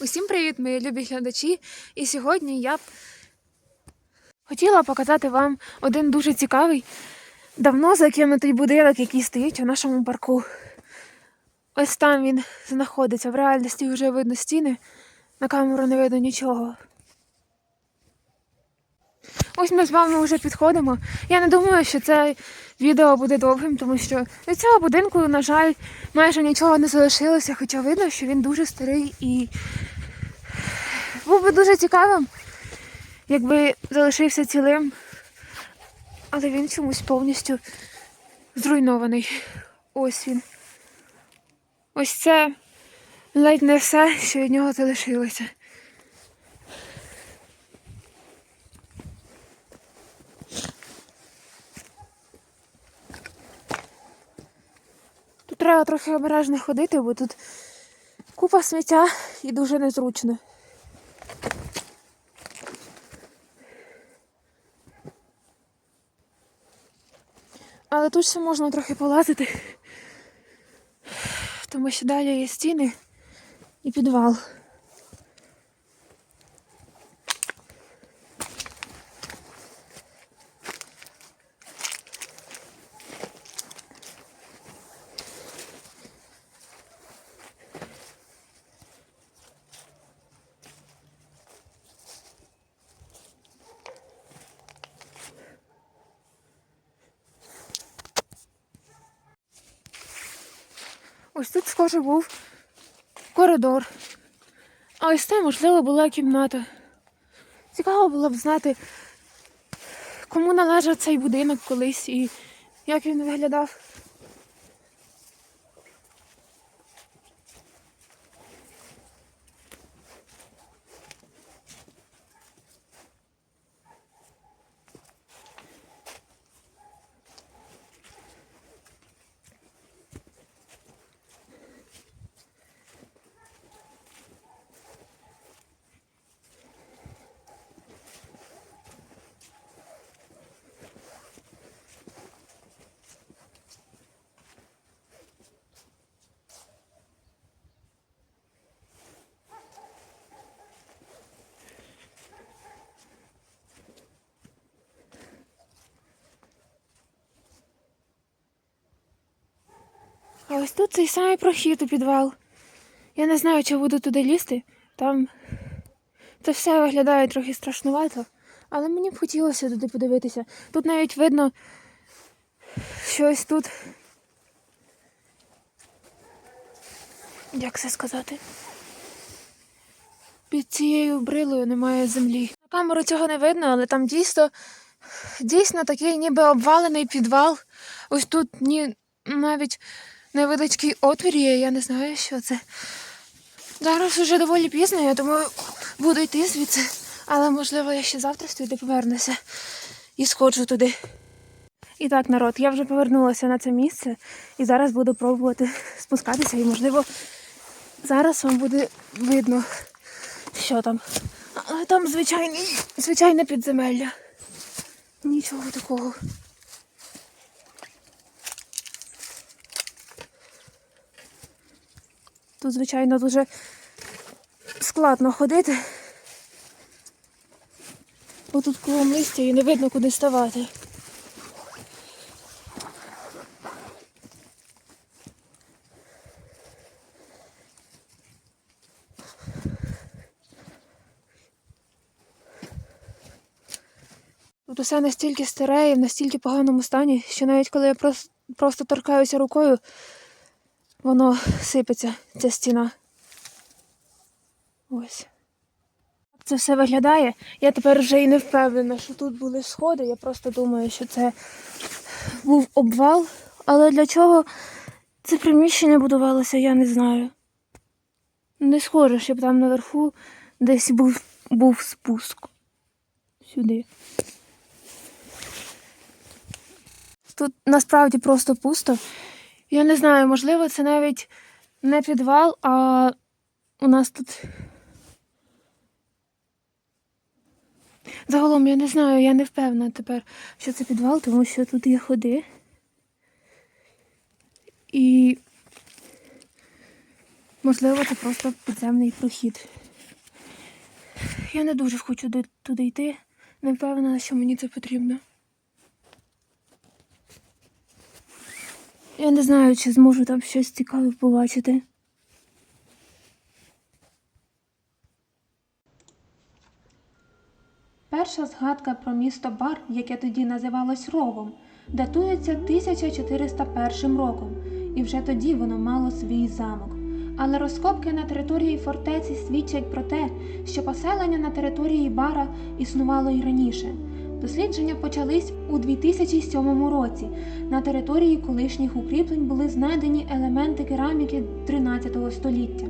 Усім привіт, мої любі глядачі! І сьогодні я б хотіла показати вам один дуже цікавий, давно закинутий будинок, який стоїть у нашому парку. Ось там він знаходиться. В реальності вже видно стіни, на камеру не видно нічого. Ось ми з вами вже підходимо. Я не думаю, що це відео буде довгим, тому що від цього будинку, на жаль, майже нічого не залишилося, хоча видно, що він дуже старий і був би дуже цікавим, якби залишився цілим, але він чомусь повністю зруйнований. Ось він. Ось це ледь не все, що від нього залишилося. Треба трохи обережно ходити, бо тут купа сміття і дуже незручно. Але тут ще можна трохи полазити, тому що далі є стіни і підвал. Ось тут, схоже, був коридор. А ось це, можливо, була кімната. Цікаво було б знати, кому належав цей будинок колись і як він виглядав. Ось тут цей самий прохід у підвал. Я не знаю, чи буду туди лізти. Там це все виглядає трохи страшнувато, але мені б хотілося туди подивитися. Тут навіть видно, що ось тут. Як це сказати? Під цією брилою немає землі. На камеру цього не видно, але там дійсно, дійсно такий ніби обвалений підвал. Ось тут ні, навіть невеличкий отвір є, я не знаю, що це. Зараз вже доволі пізно, я думаю, буду йти звідси. Але можливо я ще завтра сюди повернуся і сходжу туди. І так, народ, я вже повернулася на це місце і зараз буду пробувати спускатися і, можливо, зараз вам буде видно, що там. Але там звичайний, звичайне підземелля. Нічого такого. Тут, звичайно, дуже складно ходити. Бо тут кругом листя і не видно, куди ставати. Тут усе настільки старе і в настільки поганому стані, що навіть коли я прос- просто торкаюся рукою, воно сипеться, ця стіна. Ось. Це все виглядає. Я тепер вже і не впевнена, що тут були сходи. Я просто думаю, що це був обвал. Але для чого це приміщення будувалося, я не знаю. Не схоже, щоб там наверху десь був, був спуск. Сюди. Тут насправді просто пусто. Я не знаю, можливо, це навіть не підвал, а у нас тут. Загалом я не знаю, я не впевнена тепер, що це підвал, тому що тут є ходи. І можливо це просто підземний прохід. Я не дуже хочу туди йти. Не впевнена, що мені це потрібно. Я не знаю, чи зможу там щось цікаве побачити. Перша згадка про місто Бар, яке тоді називалось Ровом, датується 1401 роком, і вже тоді воно мало свій замок. Але розкопки на території фортеці свідчать про те, що поселення на території Бара існувало й раніше. Дослідження почались у 2007 році. На території колишніх укріплень були знайдені елементи кераміки 13 століття.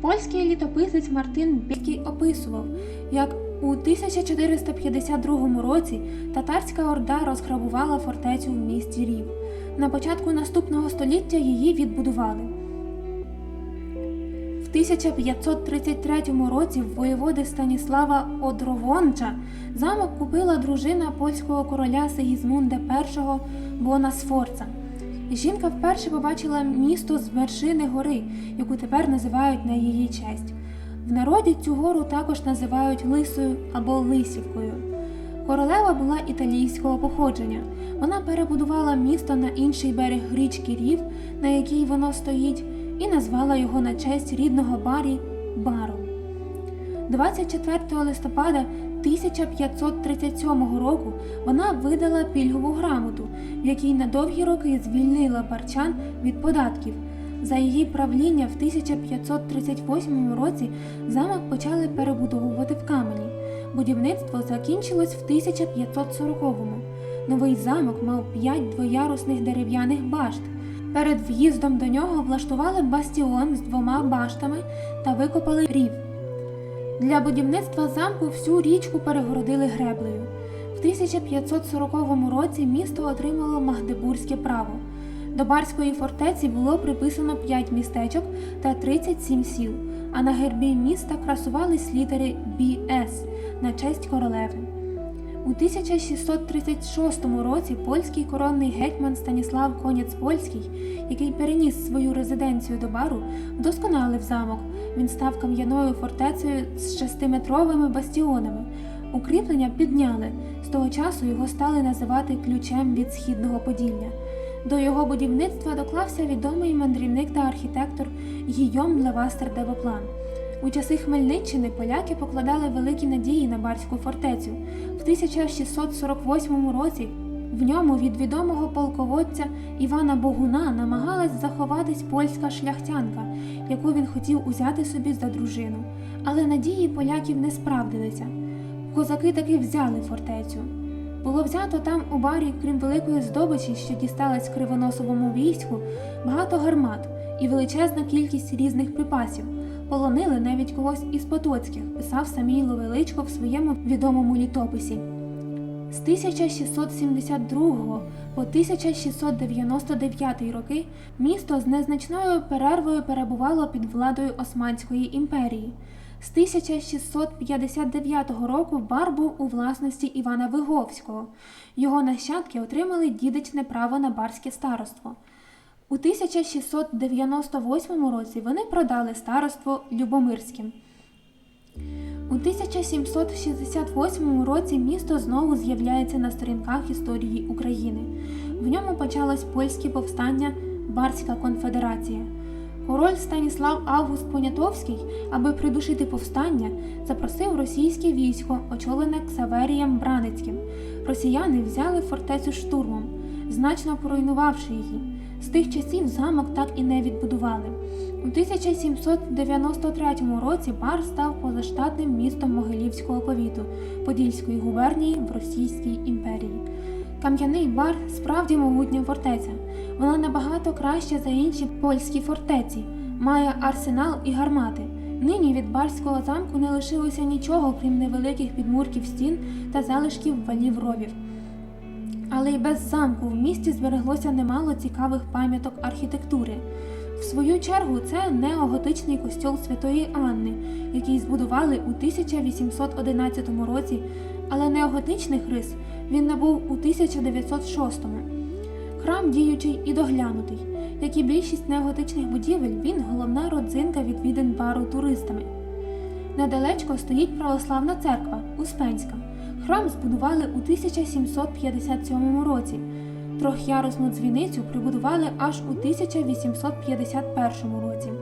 Польський літописець Мартин Бєкій описував, як у 1452 році татарська орда розграбувала фортецю в місті Рів. На початку наступного століття її відбудували. В 1533 році в воєводи Станіслава Одровонча замок купила дружина польського короля Сигізмунда І Бона Сфорца. Жінка вперше побачила місто з вершини гори, яку тепер називають на її честь. В народі цю гору також називають Лисою або Лисівкою. Королева була італійського походження. Вона перебудувала місто на інший берег річки Рів, на якій воно стоїть, і назвала його на честь рідного барі Баром. 24 листопада 1537 року вона видала пільгову грамоту, в якій на довгі роки звільнила барчан від податків. За її правління в 1538 році замок почали перебудовувати в камені. Будівництво закінчилось в 1540-му. Новий замок мав п'ять двоярусних дерев'яних башт. Перед в'їздом до нього влаштували бастіон з двома баштами та викопали рів. Для будівництва замку всю річку перегородили греблею. В 1540 році місто отримало Магдебурзьке право. До Барської фортеці було приписано 5 містечок та 37 сіл, а на гербі міста красувались літери «БС» на честь королеви. У 1636 році польський коронний гетьман Станіслав Конєць Польський, який переніс свою резиденцію до бару, вдосконалив замок. Він став кам'яною фортецею з шестиметровими бастіонами. Укріплення підняли. З того часу його стали називати ключем від східного Поділля. До його будівництва доклався відомий мандрівник та архітектор Гійом Левастер де Воплан. У часи Хмельниччини поляки покладали великі надії на Барську фортецю. В 1648 році в ньому від відомого полководця Івана Богуна намагалась заховатись польська шляхтянка, яку він хотів узяти собі за дружину. Але надії поляків не справдилися. Козаки таки взяли фортецю. Було взято там у барі, крім великої здобичі, що дісталась кривоносовому війську, багато гармат і величезна кількість різних припасів. Полонили навіть когось із потоцьких, писав Самійло Величко в своєму відомому літописі. З 1672 по 1699 роки місто з незначною перервою перебувало під владою Османської імперії. З 1659 року бар був у власності Івана Виговського. Його нащадки отримали дідичне право на барське староство. У 1698 році вони продали староство Любомирським. У 1768 році місто знову з'являється на сторінках історії України. В ньому почалось польське повстання Барська конфедерація. Король Станіслав Август Понятовський, аби придушити повстання, запросив російське військо, очолене Ксаверієм Браницьким. Росіяни взяли фортецю штурмом, значно поруйнувавши її. З тих часів замок так і не відбудували. У 1793 році бар став позаштатним містом Могилівського повіту Подільської губернії в Російській імперії. Кам'яний бар справді могутня фортеця. Вона набагато краща за інші польські фортеці, має арсенал і гармати. Нині від барського замку не лишилося нічого, крім невеликих підмурків стін та залишків валів ровів. Але й без замку в місті збереглося немало цікавих пам'яток архітектури. В свою чергу це неоготичний костьол Святої Анни, який збудували у 1811 році, але неоготичних рис він набув у 1906-му. Храм діючий і доглянутий. Як і більшість неоготичних будівель, він головна родзинка відвідин бару туристами. Недалечко стоїть православна церква Успенська. Храм збудували у 1757 році. Трьохярусну дзвіницю прибудували аж у 1851 році.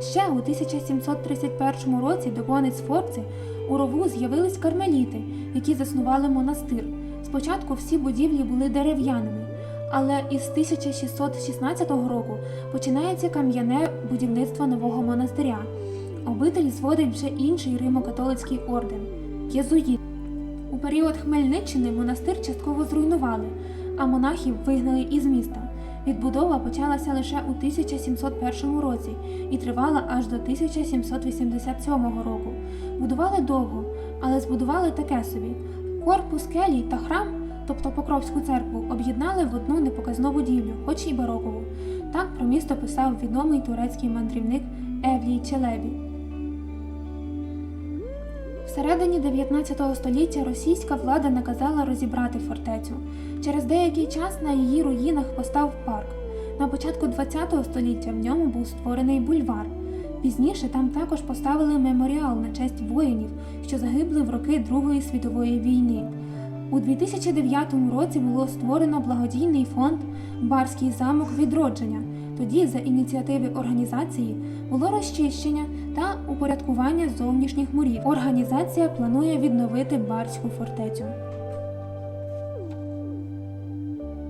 Ще у 1731 році до Бонець Сфорци у рову з'явились кармеліти, які заснували монастир. Спочатку всі будівлі були дерев'яними, але із 1616 року починається кам'яне будівництво нового монастиря. Обитель зводить вже інший римо-католицький орден єзуїт. У період Хмельниччини монастир частково зруйнували, а монахів вигнали із міста. Відбудова почалася лише у 1701 році і тривала аж до 1787 року. Будували довго, але збудували таке собі. Корпус келій та храм, тобто Покровську церкву, об'єднали в одну непоказну будівлю, хоч і барокову. Так про місто писав відомий турецький мандрівник Евлій Челебі. Всередині 19 століття російська влада наказала розібрати фортецю. Через деякий час на її руїнах постав парк. На початку 20 століття в ньому був створений бульвар. Пізніше там також поставили меморіал на честь воїнів, що загибли в роки Другої світової війни. У 2009 році було створено благодійний фонд Барський замок відродження. Тоді, за ініціативи організації, було розчищення та упорядкування зовнішніх мурів. Організація планує відновити Барську фортецю.